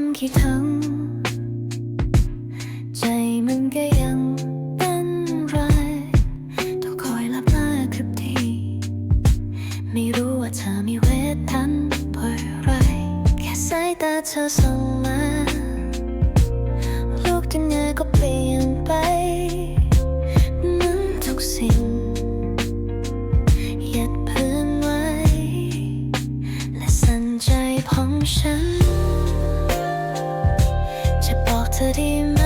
นคิดถึงใจมันก็ยังเป็นไรต้องคอยลับลาคลิปทีไม่รู้ว่าเธอมีเวททันเพื่อไรแค่สายตาเธอส่งมาลูกยังไงก็เปลี่ยนไปนั้นทุกสิ่งยัดพื้นไวและสนใจของฉัน city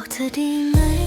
บอกเธอได้ไหม